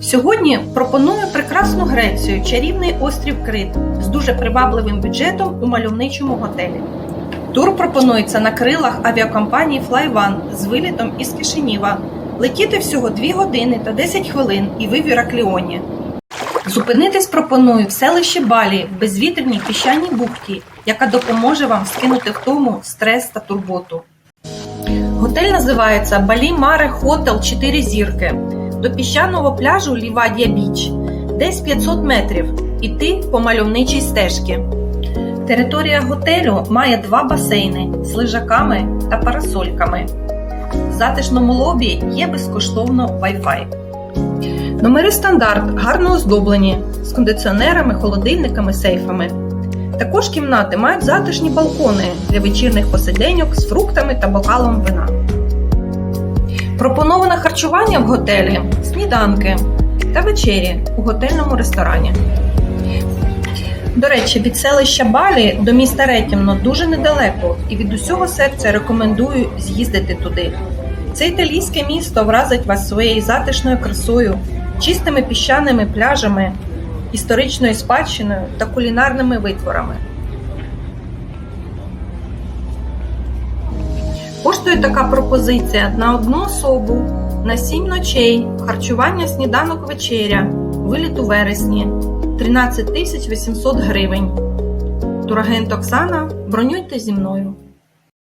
Сьогодні пропоную прекрасну Грецію, чарівний острів Крит з дуже привабливим бюджетом у мальовничому готелі. Тур пропонується на крилах авіакомпанії FlyOne з вилітом із Кишиніва. Летіти всього 2 години та 10 хвилин, і ви в Іракліоні. Зупинитись пропоную в селищі Балі в безвітряній піщаній бухті, яка допоможе вам скинути втому, стрес та турботу. Готель називається Балі Маре Хотел 4 зірки. До піщаного пляжу Лівадія Біч десь 500 метрів. Іти по мальовничій стежці. Територія готелю має два басейни з лежаками та парасольками. В затишному лобі є безкоштовно Wi-Fi. Номери стандарт гарно оздоблені з кондиціонерами, холодильниками, сейфами. Також кімнати мають затишні балкони для вечірних посиденьок з фруктами та бокалом вина. Пропоноване харчування в готелі сніданки та вечері у готельному ресторані. До речі, від селища Балі до міста Ретімно дуже недалеко, і від усього серця рекомендую з'їздити туди. Це італійське місто вразить вас своєю затишною красою, чистими піщаними пляжами, історичною спадщиною та кулінарними витворами. Коштує така пропозиція на одну особу на 7 ночей, харчування сніданок вечеря, виліт у вересні 13 тисяч 800 гривень. Турагент Оксана, бронюйте зі мною.